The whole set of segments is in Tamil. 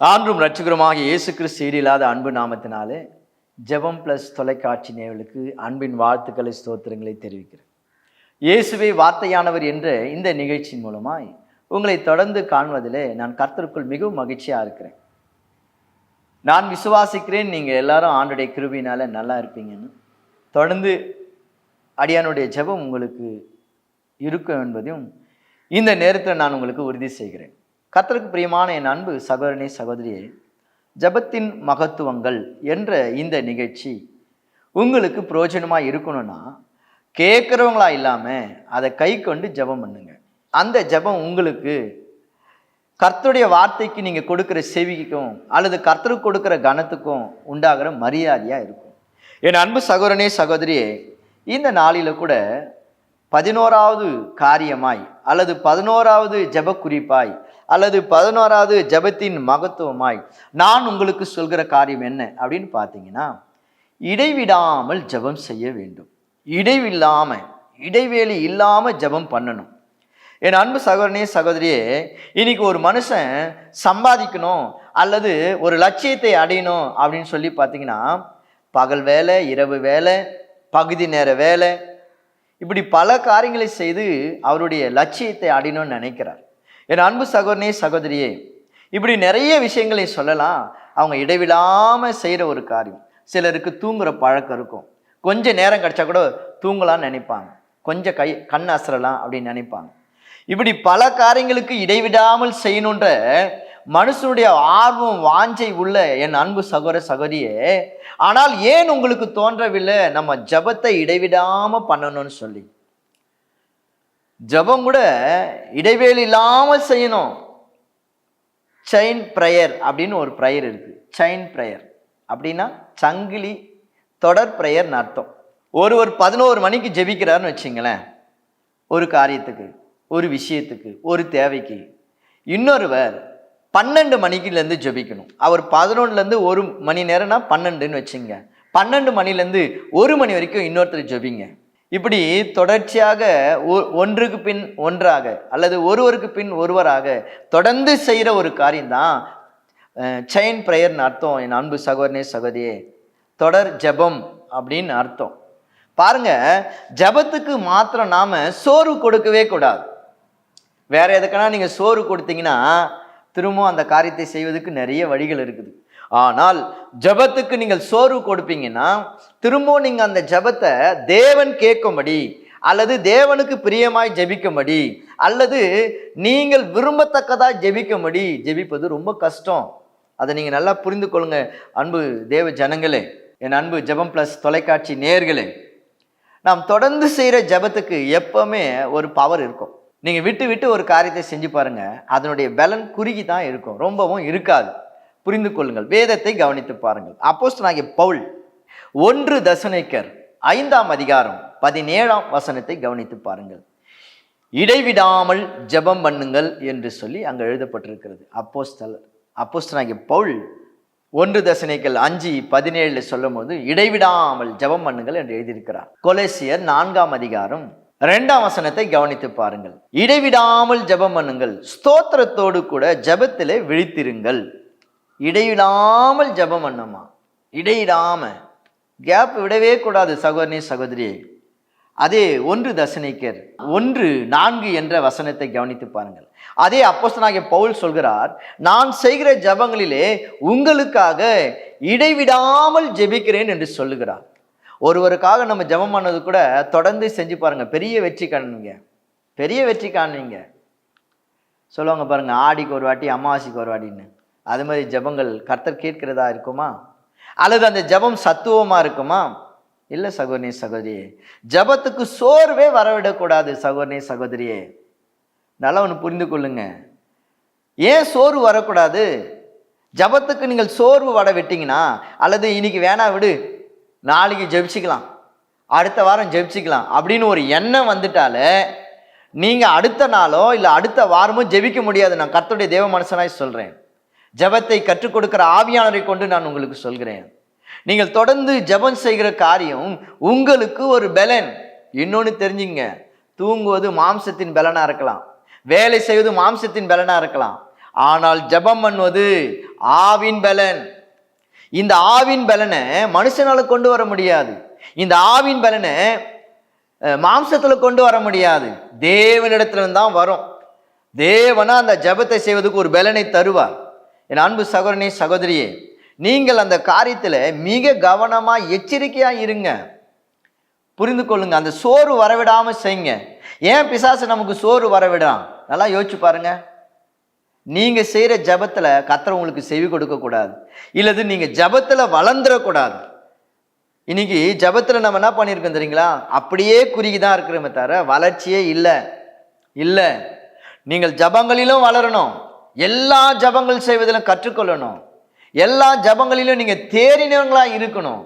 ஆன்றும் ரட்சகரமாக இயேசு கிறிஸ்து ஈடில்லாத அன்பு நாமத்தினாலே ஜெபம் ப்ளஸ் தொலைக்காட்சி நேயர்களுக்கு அன்பின் வாழ்த்துக்களை ஸ்தோத்திரங்களை தெரிவிக்கிறேன். இயேசுவை வார்த்தையானவர் என்ற இந்த நிகழ்ச்சியின் மூலமாய் உங்களை தொடர்ந்து காண்பதிலே நான் கர்த்தருக்குள் மிகவும் மகிழ்ச்சியாக இருக்கிறேன். நான் விசுவாசிக்கிறேன் நீங்கள் எல்லாரும் ஆண்டுடைய கிருபினால் நல்லா இருப்பீங்கன்னு. தொடர்ந்து அடியானுடைய ஜெபம் உங்களுக்கு இருக்கும் என்பதையும் இந்த நேரத்தில் நான் உங்களுக்கு உறுதி செய்கிறேன். கத்தருக்கு பிரியமான என் அன்பு சகோதரனே சகோதரியே ஜெபத்தின் மகத்துவங்கள் என்ற இந்த நிகழ்ச்சி உங்களுக்கு பிரயோஜனமாக இருக்கணும்னா கேட்குறவங்களா இல்லாமல் அதை கை கொண்டு ஜெபம் பண்ணுங்க. அந்த ஜெபம் உங்களுக்கு கர்த்தருடைய வார்த்தைக்கு நீங்கள் கொடுக்குற செவிக்கும் அல்லது கர்த்தருக்கு கொடுக்குற கனத்துக்கும் உண்டாகிற மரியாதையாக இருக்கும். என் அன்பு சகோதரனே சகோதரியே இந்த நாளில் கூட பதினோராவது காரியமாய் அல்லது பதினோராவது ஜெப குறிப்பாய் அல்லது பதினோராவது ஜெபத்தின் மகத்துவமாய் நான் உங்களுக்கு சொல்கிற காரியம் என்ன அப்படின்னு பார்த்தீங்கன்னா இடைவிடாமல் ஜெபம் செய்ய வேண்டும். இடைவில்லாமல் இடைவேளி இல்லாமல் ஜெபம் பண்ணணும். என் அன்பு சகோதரனே சகோதரியே இன்னைக்கு ஒரு மனுஷன் சம்பாதிக்கணும் அல்லது ஒரு லட்சியத்தை அடையணும் அப்படின்னு சொல்லி பார்த்தீங்கன்னா பகல் வேலை இரவு வேலை பகுதி நேர வேலை இப்படி பல காரியங்களை செய்து அவருடைய லட்சியத்தை அடையணும்னு நினைக்கிறார். என் அன்பு சகோதரனே சகோதரியே இப்படி நிறைய விஷயங்களை சொல்லலாம். அவங்க இடைவிடாமல் செய்கிற ஒரு காரியம். சிலருக்கு தூங்குற பழக்கம் இருக்கும். கொஞ்சம் நேரம் கிடைச்சா கூட தூங்கலாம்னு நினைப்பாங்க. கொஞ்சம் கை கண் அசரலாம் அப்படின்னு நினைப்பாங்க. இப்படி பல காரியங்களுக்கு இடைவிடாமல் செய்யணுன்ற மனுஷனுடைய ஆர்வம் வாஞ்சை உள்ள என் அன்பு சகோதர சகோதரியே ஆனால் ஏன் உங்களுக்கு தோன்றவில்லை? நம்ம ஜபத்தை இடைவிடாமல் பண்ணணும்னு சொல்லி. ஜபம் கூட இடைவேளை இல்லாமல் செய்யணும். செயின் ப்ரேயர் அப்படின்னு ஒரு ப்ரேயர் இருக்கு. செயின் ப்ரேயர் அப்படின்னா சங்கிலி தொடர் ப்ரேயர்னு அர்த்தம். ஒருவர் பதினோரு மணிக்கு ஜெபிக்கிறாருன்னு வச்சுங்களேன். ஒரு காரியத்துக்கு ஒரு விஷயத்துக்கு ஒரு தேவைக்கு. இன்னொருவர் பன்னெண்டு மணிக்குலேருந்து ஜெபிக்கணும். அவர் பதினொன்றுலேருந்து ஒரு மணி நேரம்னா பன்னெண்டுன்னு வச்சுங்க. பன்னெண்டு மணிலேருந்து ஒரு மணி வரைக்கும் இன்னொருத்தர் ஜெபிங்க. இப்படி தொடர்ச்சியாக ஒ- ஒன்றுக்கு பின் ஒன்றாக அல்லது ஒருவருக்கு பின் ஒருவராக தொடர்ந்து செய்கிற ஒரு காரியம்தான் செயின் ப்ரேயர்னு அர்த்தம். என் அன்பு சகோதரனே சகோதரியே தொடர் ஜெபம் அப்படின்னு அர்த்தம். பாருங்க ஜெபத்துக்கு மாத்திரம் நாம சோறு கொடுக்கவே கூடாது. வேற எதுக்குன்னா நீங்க சோறு கொடுத்தீங்கன்னா திரும்பவும் அந்த காரியத்தை செய்வதற்கு நிறைய வழிகள் இருக்குது. ஆனால் ஜெபத்துக்கு நீங்கள் சோர்வு கொடுப்பீங்கன்னா திரும்பவும் நீங்கள் அந்த ஜெபத்தை தேவன் கேட்கும்படி அல்லது தேவனுக்கு பிரியமாய் ஜெபிக்கும்படி அல்லது நீங்கள் விரும்பத்தக்கதாக ஜெபிக்கும்படி ஜெபிப்பது ரொம்ப கஷ்டம். அதை நீங்கள் நல்லா புரிந்து கொள்ளுங்க அன்பு தேவ ஜனங்களே. என் அன்பு ஜெபம் ப்ளஸ் தொலைக்காட்சி நேர்களே. நாம் தொடர்ந்து செய்கிற ஜெபத்துக்கு எப்பவுமே ஒரு பவர் இருக்கும். நீங்கள் விட்டு விட்டு ஒரு காரியத்தை செஞ்சு பாருங்கள் அதனுடைய பலன் குறுகி தான் இருக்கும் ரொம்பவும் இருக்காது. புரிந்து கொள்ளுங்கள். வேதத்தை கவனித்து பாருங்கள். அப்போஸ்டனாகிய பவுல் ஒன்று தசனைக்கர் ஐந்தாம் அதிகாரம் பதினேழாம் வசனத்தை கவனித்து பாருங்கள். இடைவிடாமல் ஜெபம் பண்ணுங்கள் என்று சொல்லி அங்கே எழுதப்பட்டிருக்கிறது. அப்போஸ்தலர் அப்போஸ்தலனாகிய பவுல் ஒன்று தசனைகள் அஞ்சு பதினேழு சொல்லும் போது இடைவிடாமல் ஜெபம் பண்ணுங்கள் என்று எழுதியிருக்கிறார். கொலேசியர் நான்காம் அதிகாரம் இரண்டாம் வசனத்தை கவனித்து பாருங்கள். இடைவிடாமல் ஜெபம் பண்ணுங்கள். ஸ்தோத்திரத்தோடு கூட ஜெபத்திலே விழித்திருங்கள். இடைவிடாமல் ஜெபம் பண்ணம்மா இடையிடாம கேப் விடவே கூடாது சகோதரி சகோதரியே. அதே ஒன்று தசனிக்கர் ஒன்று நான்கு என்ற வசனத்தை கவனித்து பாருங்கள். அதே அப்போசனாகிய பவுல் சொல்கிறார் நான் செய்கிற ஜெபங்களிலே உங்களுக்காக இடைவிடாமல் ஜெபிக்கிறேன் என்று சொல்லுகிறார். ஒருவருக்காக நம்ம ஜெபம் பண்ணது கூட தொடர்ந்து செஞ்சு பாருங்க பெரிய வெற்றி காணுங்க பெரிய வெற்றி காணுவீங்க சொல்லுவாங்க பாருங்க ஆடிக்கு ஒரு வாட்டி அமாவாசைக்கு ஒரு வாட்டின்னு. அது மாதிரி ஜெபங்கள் கர்த்தர் கேட்கிறதா இருக்குமா? அல்லது அந்த ஜெபம் சத்துவமாக இருக்குமா? இல்லை சகோதரி சகோதரியே ஜபத்துக்கு சோர்வே வரவிடக்கூடாது சகோதரி சகோதரியே. நல்லா ஒன்று புரிந்து கொள்ளுங்க. ஏன் சோர்வு வரக்கூடாது? ஜெபத்துக்கு நீங்கள் சோர்வு வட விட்டீங்கன்னா அல்லது இன்னைக்கு வேணா விடு நாளைக்கு ஜெபிச்சிக்கலாம் அடுத்த வாரம் ஜெபிச்சுக்கலாம் அப்படின்னு ஒரு எண்ணம் வந்துட்டாலே நீங்கள் அடுத்த நாளோ இல்லை அடுத்த வாரமோ ஜெபிக்க முடியாது. நான் கர்த்தருடைய தேவ மனுஷனாய் சொல்கிறேன் ஜெபத்தை கற்றுக் கொடுக்கிற ஆவியானவரை கொண்டு நான் உங்களுக்கு சொல்கிறேன். நீங்கள் தொடர்ந்து ஜெபம் செய்கிற காரியம் உங்களுக்கு ஒரு பலன். இன்னொன்று தெரிஞ்சுங்க தூங்குவது மாம்சத்தின் பலனாக இருக்கலாம். வேலை செய்வது மாம்சத்தின் பலனாக இருக்கலாம். ஆனால் ஜெபம் பண்ணுவது ஆவின் பலன். இந்த ஆவின் பலனை மனுஷனால் கொண்டு வர முடியாது. இந்த ஆவின் பலனை மாம்சத்தில் கொண்டு வர முடியாது. தேவனிடத்துல தான் வரும். தேவனா அந்த ஜெபத்தை செய்வதுக்கு ஒரு பலனை தருவார். என் அன்பு சகோதரனே சகோதரியே நீங்கள் அந்த காரியத்தில் மிக கவனமாக எச்சரிக்கையாக இருங்க. புரிந்து கொள்ளுங்க அந்த சோறு வரவிடாமல் செய்யுங்க. ஏன் பிசாசு நமக்கு சோறு வரவிடான் நல்லா யோசிச்சு பாருங்க. நீங்கள் செய்கிற ஜபத்தில் கத்திர உங்களுக்கு செவி கொடுக்கக்கூடாது இல்லது நீங்கள் ஜபத்தில் வளர்ந்துடக்கூடாது. இன்னைக்கு ஜபத்தில் நம்ம என்ன பண்ணியிருக்கோம் தெரியுங்களா? அப்படியே குறுகி தான் இருக்கிறோமே தவிர வளர்ச்சியே இல்லை. இல்லை. நீங்கள் ஜபங்களிலும் வளரணும். எல்லா ஜபங்கள் செய்வதிலும் கற்றுக்கொள்ளணும். எல்லா ஜபங்களிலும் நீங்கள் தேறினவங்களாக இருக்கணும்.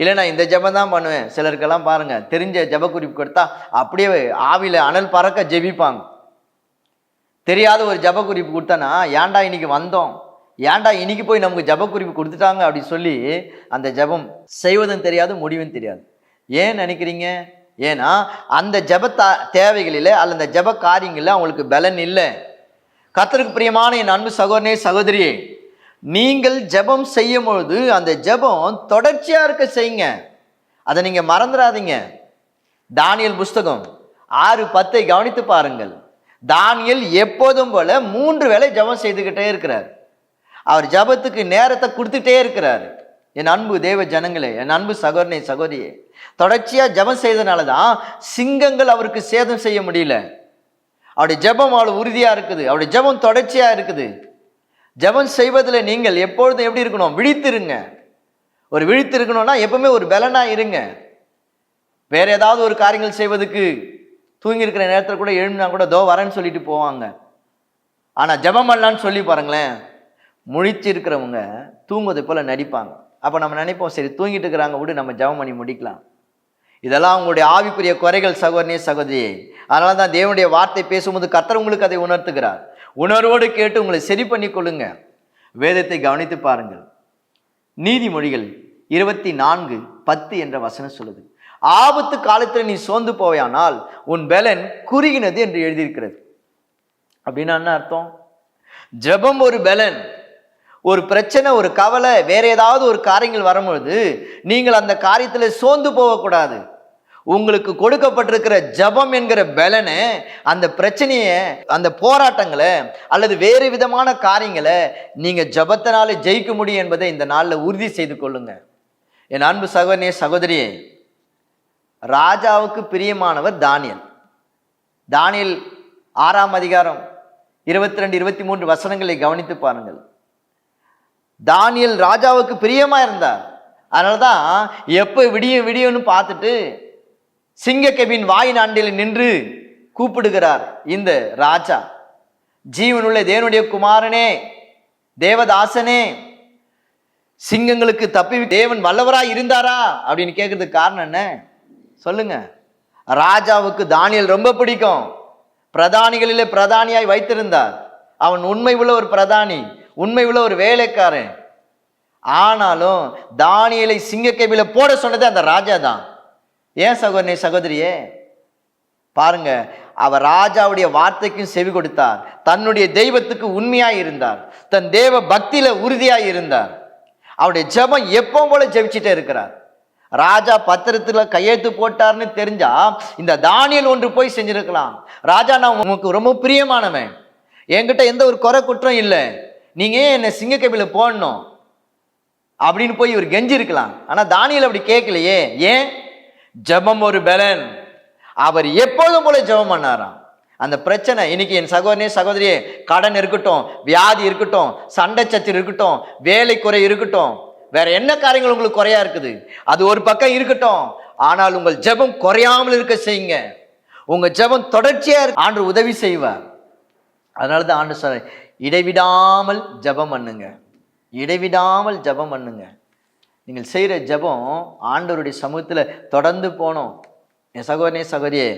இல்லை நான் இந்த ஜெபம் தான் பண்ணுவேன். சிலருக்கெல்லாம் பாருங்கள் தெரிஞ்ச ஜெப குறிப்பு கொடுத்தா அப்படியே ஆவியில் அனல் பறக்க ஜெபிப்பாங்க. தெரியாத ஒரு ஜெப குறிப்பு கொடுத்தானா ஏன்டா இன்னைக்கு வந்தோம்? ஏன்டா இன்னைக்கு போய் நமக்கு ஜெப குறிப்பு கொடுத்துட்டாங்க? அப்படின்னு சொல்லி அந்த ஜெபம் செய்வதும் தெரியாது முடிவும் தெரியாது. ஏன் நினைக்கிறீங்க? ஏன்னா அந்த ஜப தேவைகளில் அல்ல அந்த ஜெப காரியங்களில் அவங்களுக்கு பலன் இல்லை. கத்தருக்கு பிரியமான என் அன்பு சகோதரனே சகோதரியே நீங்கள் ஜெபம் செய்யும் பொழுது அந்த ஜெபம் தொடர்ச்சியா இருக்க செய்யுங்க. அதை நீங்க மறந்துடாதீங்க. தானியல் புஸ்தகம் ஆறு பத்தை கவனித்து பாருங்கள். தானியல் எப்போதும் போல மூன்று வேளை ஜெபம் செய்துக்கிட்டே இருக்கிறார். அவர் ஜெபத்துக்கு நேரத்தை கொடுத்துட்டே இருக்கிறார். என் அன்பு தேவ ஜனங்களே என் அன்பு சகோதரனை சகோதரியே தொடர்ச்சியா ஜெபம் செய்தனால தான் சிங்கங்கள் அவருக்கு சேதம் செய்ய முடியல. அவருடைய ஜெபம் அவள் உறுதியாக இருக்குது. அவருடைய ஜெபம் தொடர்ச்சியாக இருக்குது. ஜெபம் செய்வதில் நீங்கள் எப்பொழுதும் எப்படி இருக்கணும்? விழித்திருங்க. ஒரு விழித்து இருக்கணும்னா எப்பவுமே ஒரு பலனாக இருங்க. வேறு ஏதாவது ஒரு காரியங்கள் செய்வதுக்கு தூங்கி இருக்கிற நேரத்தில் கூட எழும்பினா கூட தோ வரேன்னு சொல்லிட்டு போவாங்க. ஆனால் ஜபம் பண்ணலான்னு சொல்லி பாருங்களேன். முழிச்சு இருக்கிறவங்க தூங்குவதை போல் நடிப்பாங்க. அப்போ நம்ம நினைப்போம் சரி தூங்கிட்டு இருக்கிறாங்க விடு நம்ம ஜெபம் பண்ணி முடிக்கலாம். இதெல்லாம் உங்களுடைய ஆவிக்குரிய குறைகள் சகோதரனே சகோதரியே. அதனால தான் தேவனுடைய வார்த்தை பேசும்போது கர்த்தர் உங்களுக்கு அதை உணர்த்துகிறார். உணர்வோடு கேட்டு உங்களை சரி பண்ணி கொள்ளுங்க. வேதத்தை கவனித்து பாருங்கள். நீதிமொழிகள் இருபத்தி நான்கு பத்து என்ற வசனம் சொல்லுது. ஆபத்து காலத்தில் நீ சோர்ந்து போவையானால் உன் பலன் குறுகினது என்று எழுதியிருக்கிறது. அப்படின்னா என்ன அர்த்தம்? ஜெபம் ஒரு பலன். ஒரு பிரச்சனை ஒரு கவலை வேற ஏதாவது ஒரு காரியங்கள் வரும்பொழுது நீங்கள் அந்த காரியத்தில் சோர்ந்து போகக்கூடாது. உங்களுக்கு கொடுக்கப்பட்டிருக்கிற ஜெபம் என்கிற பலனை அந்த பிரச்சனையை அந்த போராட்டங்களை அல்லது வேறு விதமான காரியங்களை நீங்கள் ஜபத்தினால ஜெயிக்க முடியும் என்பதை இந்த நாளில் உறுதி செய்து கொள்ளுங்க. என் அன்பு சகோதரனே சகோதரியே ராஜாவுக்கு பிரியமானவர் தானியல். தானியல் ஆறாம் அதிகாரம் இருபத்தி ரெண்டு இருபத்தி மூன்று வசனங்களை கவனித்து பாருங்கள். தானியல் ராஜாவுக்கு பிரியமாக இருந்தார். அதனால தான் எப்போ விடிய விடியும்னு பார்த்துட்டு சிங்கக்கபின் வாய் நாண்டில் நின்று கூப்பிடுகிறார் இந்த ராஜா. ஜீவனுள்ள தேவனுடைய குமாரனே தேவதாசனே சிங்கங்களுக்கு தப்பி தேவன் வல்லவராக இருந்தாரா? அப்படின்னு கேட்கறதுக்கு காரணம் என்ன? சொல்லுங்க. ராஜாவுக்கு தானியல் ரொம்ப பிடிக்கும். பிரதானிகளிலே பிரதானியாய் வைத்திருந்தார். அவன் உண்மை உள்ள ஒரு பிரதானி. உண்மை உள்ள ஒரு வேலைக்காரன். ஆனாலும் தானியலை சிங்கக்கேபில போட சொன்னது அந்த ராஜா தான். ஏன் சகோதரனே சகோதரியே? பாருங்க அவர் ராஜாவுடைய வார்த்தைக்கும் செவி கொடுத்தார். தன்னுடைய தெய்வத்துக்கு உண்மையாய் இருந்தார். தன் தேவ பக்தியில உறுதியாய் இருந்தார். அவருடைய ஜெபம் எப்போ போல ஜெபிச்சுட்டே இருக்கிறார். ராஜா பத்திரத்துல கையெழுத்து போட்டார்னு தெரிஞ்சா இந்த தானியல் ஒன்று போய் செஞ்சிருக்கலாம். ராஜா நான் உனக்கு ரொம்ப பிரியமானவன். என்கிட்ட எந்த ஒரு குறை குற்றம் இல்லை. நீங்கள் ஏன் என்னை சிங்கக்கபியில் போடணும்? அப்படின்னு போய் இவர் கெஞ்சிருக்கலாம் ஆனால் தானியல் அப்படி கேட்கலையே. ஏன்? ஜெபம் ஒரு பலன். அவர் எப்போதும் போல ஜெபம் பண்ணாராம். அந்த பிரச்சனை இன்னைக்கு என் சகோதரனே சகோதரியே கடன் இருக்கட்டும் வியாதி இருக்கட்டும் சண்டை சச்சர் இருக்கட்டும் வேலை குறை இருக்கட்டும் வேற என்ன காரியங்கள் உங்களுக்கு குறையா இருக்குது? அது ஒரு பக்கம் இருக்கட்டும். ஆனால் உங்கள் ஜெபம் குறையாமல் இருக்க செய்யுங்க. உங்க ஜெபம் தொடர்ச்சியா இருக்கு. ஆண்டு உதவி செய்வார். அதனால தான் ஆண்டு சார் இடைவிடாமல் ஜெபம் பண்ணுங்க. இடைவிடாமல் ஜெபம் பண்ணுங்க. நீங்கள் செய்கிற ஜெபம் ஆண்டவருடைய சமூகத்தில் தொடர்ந்து போனோம் என் சகோதரனே சகோதரியே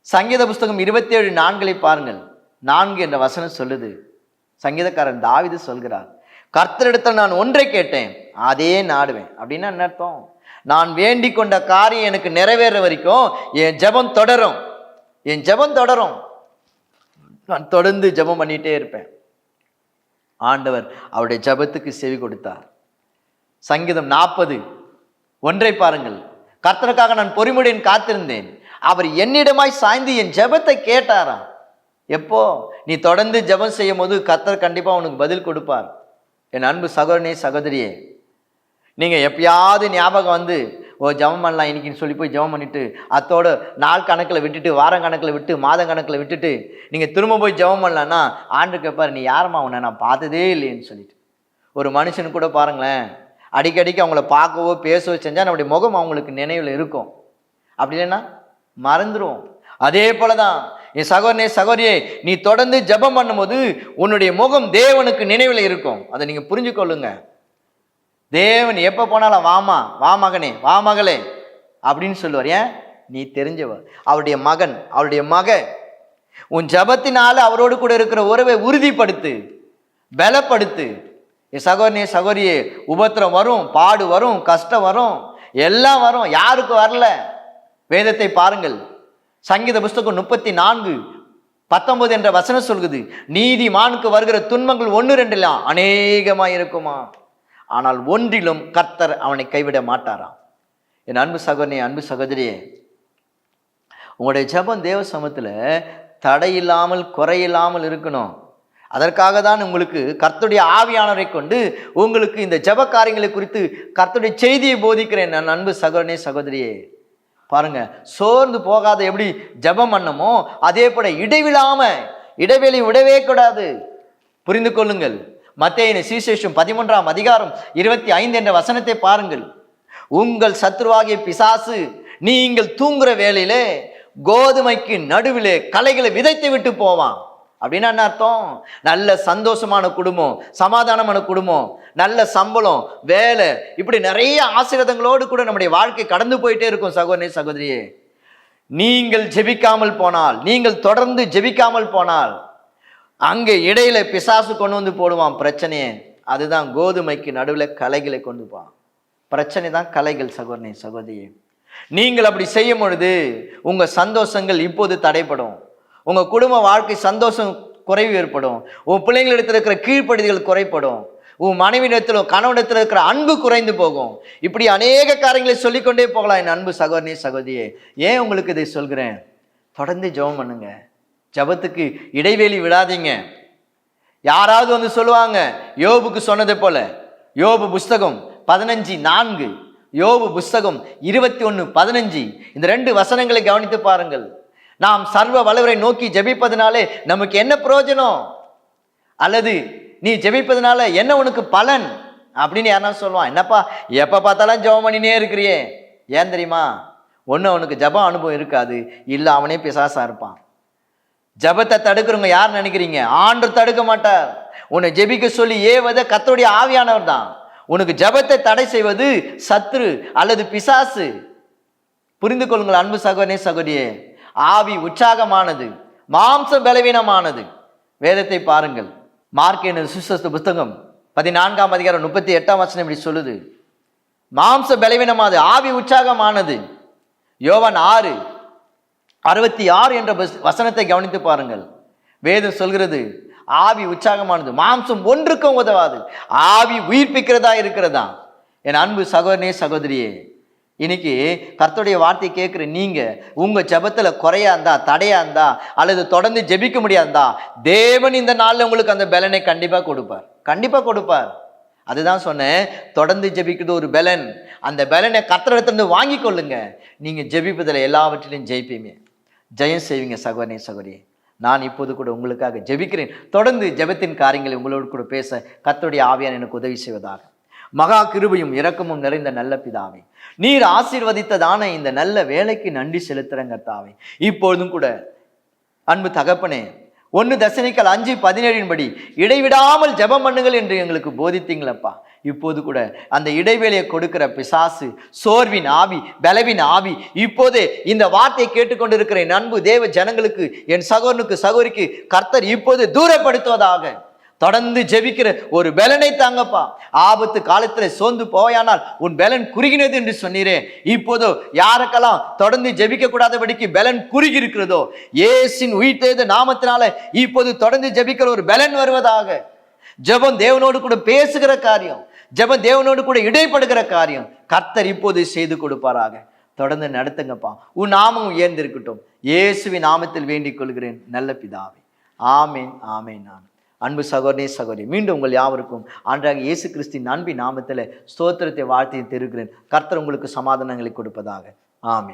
சங்கீத புஸ்தகம் இருபத்தேழு நான்களை பாருங்கள். நான்கு என்ற வசனம் சொல்லுது. சங்கீதக்காரன் தாவிது சொல்கிறார் கர்த்தரிடத்தில் நான் ஒன்றை கேட்டேன் அதே நாடுவேன். அப்படின்னா என்ன அர்த்தம்? நான் வேண்டிக் கொண்ட காரியம் எனக்கு நிறைவேற வரைக்கும் என் ஜெபம் தொடரும். என் ஜெபம் தொடரும். நான் தொடர்ந்து ஜெபம் பண்ணிகிட்டே இருப்பேன். ஆண்டவர் அவருடைய ஜெபத்துக்கு செவி கொடுத்தார். சங்கீதம் நாற்பது. ஒன்றை பாருங்கள். கர்த்தருக்காக நான் பொறுமையுடன் காத்திருந்தேன். அவர் என்னிடமாய் சாய்ந்து என் ஜெபத்தை கேட்டாராம் எப்போ? நீ தொடர்ந்து ஜெபம் செய்யும் போது கர்த்தர் கண்டிப்பாக உனக்கு பதில் கொடுப்பார். என் அன்பு சகோதரனே சகோதரியே நீங்கள் எப்பயாவது ஞாபகம் வந்து ஓ ஜெபம் பண்ணலாம் இன்னைக்குன்னு சொல்லி போய் ஜபம் பண்ணிட்டு அத்தோட நாள் கணக்கில் விட்டுட்டு வாரம் கணக்கில் விட்டு மாதம் கணக்கில் விட்டுட்டு நீங்கள் திரும்ப போய் ஜெபம் பண்ணலான்னா ஆண்டு கேட்பார் நீ யாரம்மா உன்னை நான் பார்த்ததே இல்லையேன்னு சொல்லிட்டு. ஒரு மனுஷன் கூட பாருங்களேன் அடிக்கடிக்கு அவங்கள பார்க்கவோ பேசவோ செஞ்சால் நம்முடைய முகம் அவங்களுக்கு நினைவில் இருக்கும். அப்படி இல்லைன்னா மறந்துடுவோம் அதே போல தான் என் சகோதரனே சகோதரியே நீ தொடர்ந்து ஜெபம் பண்ணும்போது உன்னுடைய முகம் தேவனுக்கு நினைவில் இருக்கும். அதை நீங்கள் புரிஞ்சுக்கொள்ளுங்கள் தேவன் எப்போ போனாலும் வாமா வா மகனே வா மகளே அப்படின்னு சொல்லுவார். ஏன்? நீ தெரிஞ்சவர். அவருடைய மகன் அவருடைய மக உன் ஜபத்தினால அவரோடு கூட இருக்கிற உறவை உறுதிப்படுத்து பலப்படுத்து. என் சகோதரனே சகோதரியே உபத்திரம் வரும் பாடு வரும் கஷ்டம் வரும் எல்லாம் வரும் யாருக்கு வரல? வேதத்தை பாருங்கள். சங்கீத புஸ்தகம் முப்பத்தி நான்கு பத்தொன்பது என்ற வசனம் சொல்குது நீதிமானுக்கு வருகிற துன்பங்கள் ஒன்று ரெண்டுலாம் அநேகமாக இருக்குமா ஆனால் ஒன்றிலும் கர்த்தர் அவனை கைவிட மாட்டாராம். என் அன்பு சகோதரனே அன்பு சகோதரியே உங்களுடைய ஜெபம் தேவ சமத்தில் தடையில்லாமல் குறையில்லாமல் இருக்கணும். அதற்காக தான் உங்களுக்கு கர்த்தருடைய ஆவியானவரை கொண்டு உங்களுக்கு இந்த ஜெப காரியங்களை குறித்து கர்த்துடைய செய்தியை போதிக்கிறேன். நான் அன்பு சகோதரனே சகோதரியே பாருங்க சோர்ந்து போகாத எப்படி ஜெபம் பண்ணமோ அதே போல இடைவிடாம இடைவெளி விடவே கூடாது. புரிந்து கொள்ளுங்கள். மத்தேயின சீசேஷம் பதிமூன்றாம் அதிகாரம் இருபத்தி ஐந்து என்ற வசனத்தை பாருங்கள். உங்கள் சத்ருவாகிய பிசாசு நீங்கள் தூங்குற வேலையிலே கோதுமைக்கு நடுவிலே களைகளை விதைத்து விட்டு போவான். அப்படின்னா என்ன அர்த்தம்? நல்ல சந்தோஷமான குடும்பம் சமாதானமான குடும்பம் நல்ல சம்பளம் வேலை இப்படி நிறைய ஆசீர்வாதங்களோடு கூட நம்முடைய வாழ்க்கை கடந்து போயிட்டே இருக்கும் சகோதரி சகோதரியே. நீங்கள் ஜெபிக்காமல் போனால் நீங்கள் தொடர்ந்து ஜெபிக்காமல் போனால் அங்கே இடையில பிசாசு கொண்டு வந்து போடுவான் பிரச்சனையே. அதுதான் கோதுமைக்கு நடுவில் கலைகளை கொண்டு போவான். பிரச்சனை தான் கலைகள் சகோதரி சகோதரியே. நீங்கள் அப்படி செய்யும் பொழுது உங்கள் சந்தோஷங்கள் இப்போது தடைப்படும் உங்கள் குடும்ப வாழ்க்கை சந்தோஷம் குறைவு ஏற்படும். உன் பிள்ளைங்களிடத்தில் இருக்கிற கீழ்ப்படுதிகள் குறைப்படும் உன் மனைவியிடத்திலும் கணவனிடத்தில் இருக்கிற அன்பு குறைந்து போகும். இப்படி அநேக காரியங்களை சொல்லிக்கொண்டே போகலாம் என் அன்பு சகோதரனே சகோதரியே. ஏன் உங்களுக்கு இதை சொல்கிறேன்? தொடர்ந்து ஜெபம் பண்ணுங்கள் ஜெபத்துக்கு இடைவெளி விடாதீங்க. யாராவது வந்து சொல்லுவாங்க யோபுக்கு சொன்னதை போல யோபு புஸ்தகம் பதினஞ்சு நான்கு யோபு புஸ்தகம் இருபத்தி ஒன்று பதினஞ்சு இந்த ரெண்டு வசனங்களை கவனித்து பாருங்கள். நாம் சர்வ வளவரை நோக்கி ஜபிப்பதனாலே நமக்கு என்ன பிரயோஜனம்? அல்லது நீ ஜெபிப்பதனால என்ன உனக்கு பலன்? அப்படின்னு யாரா சொல்லுவான் என்னப்பா எப்போ பார்த்தாலும் ஜெபம் பண்ணினே இருக்கிறியே. ஏன் தெரியுமா? ஒன்று அவனுக்கு ஜெபம் அனுபவம் இருக்காது. இல்லை அவனே பிசாசாக இருப்பான். ஜெபத்தை தடுக்கிறவங்க யார் நினைக்கிறீங்க? ஆண்டு தடுக்க மாட்டார். உன்னை ஜெபிக்க சொல்லி ஏவத கத்தருடைய ஆவியானவர் தான். உனக்கு ஜெபத்தை தடை செய்வது சத்ரு அல்லது பிசாசு. புரிந்து கொள்ளுங்கள் அன்பு சகோதரே சகோதரியே. ஆவி உற்சாகமானது மாம்சம் பலவீனமானது. வேதத்தை பாருங்கள். மார்க் சுசஸ்த புத்தகம் பதினான்காம் அதிகாரம் முப்பத்தி எட்டாம் வசனம் இப்படி சொல்லுது. மாம்ச பலவீனமானது ஆவி உற்சாகமானது. யோவன் ஆறு அறுபத்தி ஆறு என்ற வச- வசனத்தை கவனித்து பாருங்கள். வேதம் சொல்கிறது ஆவி உற்சாகமானது மாம்சம் ஒன்றுக்கும் உதவாது ஆவி உயிர்ப்பிக்கிறதா இருக்கிறதா? என் அன்பு சகோதரனே சகோதரியே இன்னைக்கு கர்த்தருடைய வார்த்தை கேட்குற நீங்கள் உங்கள் ஜபத்தில் குறையா இருந்தா தடையா இருந்தா அல்லது தொடர்ந்து ஜெபிக்க முடியாதா தேவன் இந்த நாளில் உங்களுக்கு அந்த பலனை கண்டிப்பாக கொடுப்பார். கண்டிப்பாக கொடுப்பார். அதுதான் சொன்னேன் தொடர்ந்து ஜெபிக்கிறது ஒரு பலன். அந்த பலனை கர்த்தரிடத்திலிருந்து வாங்கி கொள்ளுங்க. நீங்கள் ஜெபிப்பதில் எல்லாவற்றிலையும் ஜெயிப்பீங்க. ஜெயம் செய்வீங்க சகோதரனே சகோதரி நான் இப்போது கூட உங்களுக்காக ஜெபிக்கிறேன். தொடர்ந்து ஜெபத்தின் காரியங்களை உங்களோடு கூட பேச கத்தோடைய ஆவியான் எனக்கு உதவி செய்வதாக. மகா கிருபையும் இரக்கமும் நிறைந்த நல்ல பிதாவே. நீர் ஆசீர்வதித்ததான இந்த நல்ல வேலைக்கு நன்றி செலுத்துறங்க தாவை இப்பொழுதும் கூட அன்பு தகப்பனே ஒன்று தசனிக்கல் அஞ்சு பதினேழின் படி இடைவிடாமல் ஜெபம் பண்ணுங்கள் என்று எங்களுக்கு போதித்தீங்களப்பா. இப்போது கூட அந்த இடைவேளையை கொடுக்கிற பிசாசு சோர்வின் ஆவி பலவின் ஆவி இப்போது இந்த வார்த்தையை கேட்டுக்கொண்டிருக்கிற என் அன்பு தேவ ஜனங்களுக்கு என் சகோதரனுக்கு சகோதரிக்கு கர்த்தர் இப்போது தூரப்படுத்துவதாக. தொடர்ந்து ஜெபிக்கிற ஒரு பலனை தாங்கப்பா. ஆபத்து காலத்தில் சோர்ந்து போயானால் உன் பலன் குறுகினது என்று சொன்னீரே. இப்போதோ யாருக்கெல்லாம் தொடர்ந்து ஜெபிக்க கூடாதபடிக்கு பலன் குறுகி இருக்கிறதோ உயிர் உயிர்த்தெழுந்த நாமத்தினால இப்போது தொடர்ந்து ஜெபிக்கிற ஒரு பலன் வருவதாக. ஜெபம் தேவனோடு கூட பேசுகிற காரியம். ஜபம் தேவனோடு கூட இடைப்படுகிற காரியம் கர்த்தர் இப்போது செய்து கொடுப்பாராக. தொடர்ந்து நடத்துங்கப்பா. உன் நாமம் உயர்ந்திருக்கட்டும். இயேசுவின் நாமத்தில் வேண்டிக் கொள்கிறேன். நல்ல பிதாவே. ஆமேன் ஆமேன் நான் அன்பு சகோதரே சகோதரி மீண்டும் உங்கள் யாவருக்கும் ஆண்டாக இயேசு கிறிஸ்தின் அன்பின் நாமத்தில் ஸ்தோத்திரத்தை வாழ்த்தையும் தெருகிறேன். கர்த்தர் உங்களுக்கு சமாதானங்களை கொடுப்பதாக. ஆமேன்.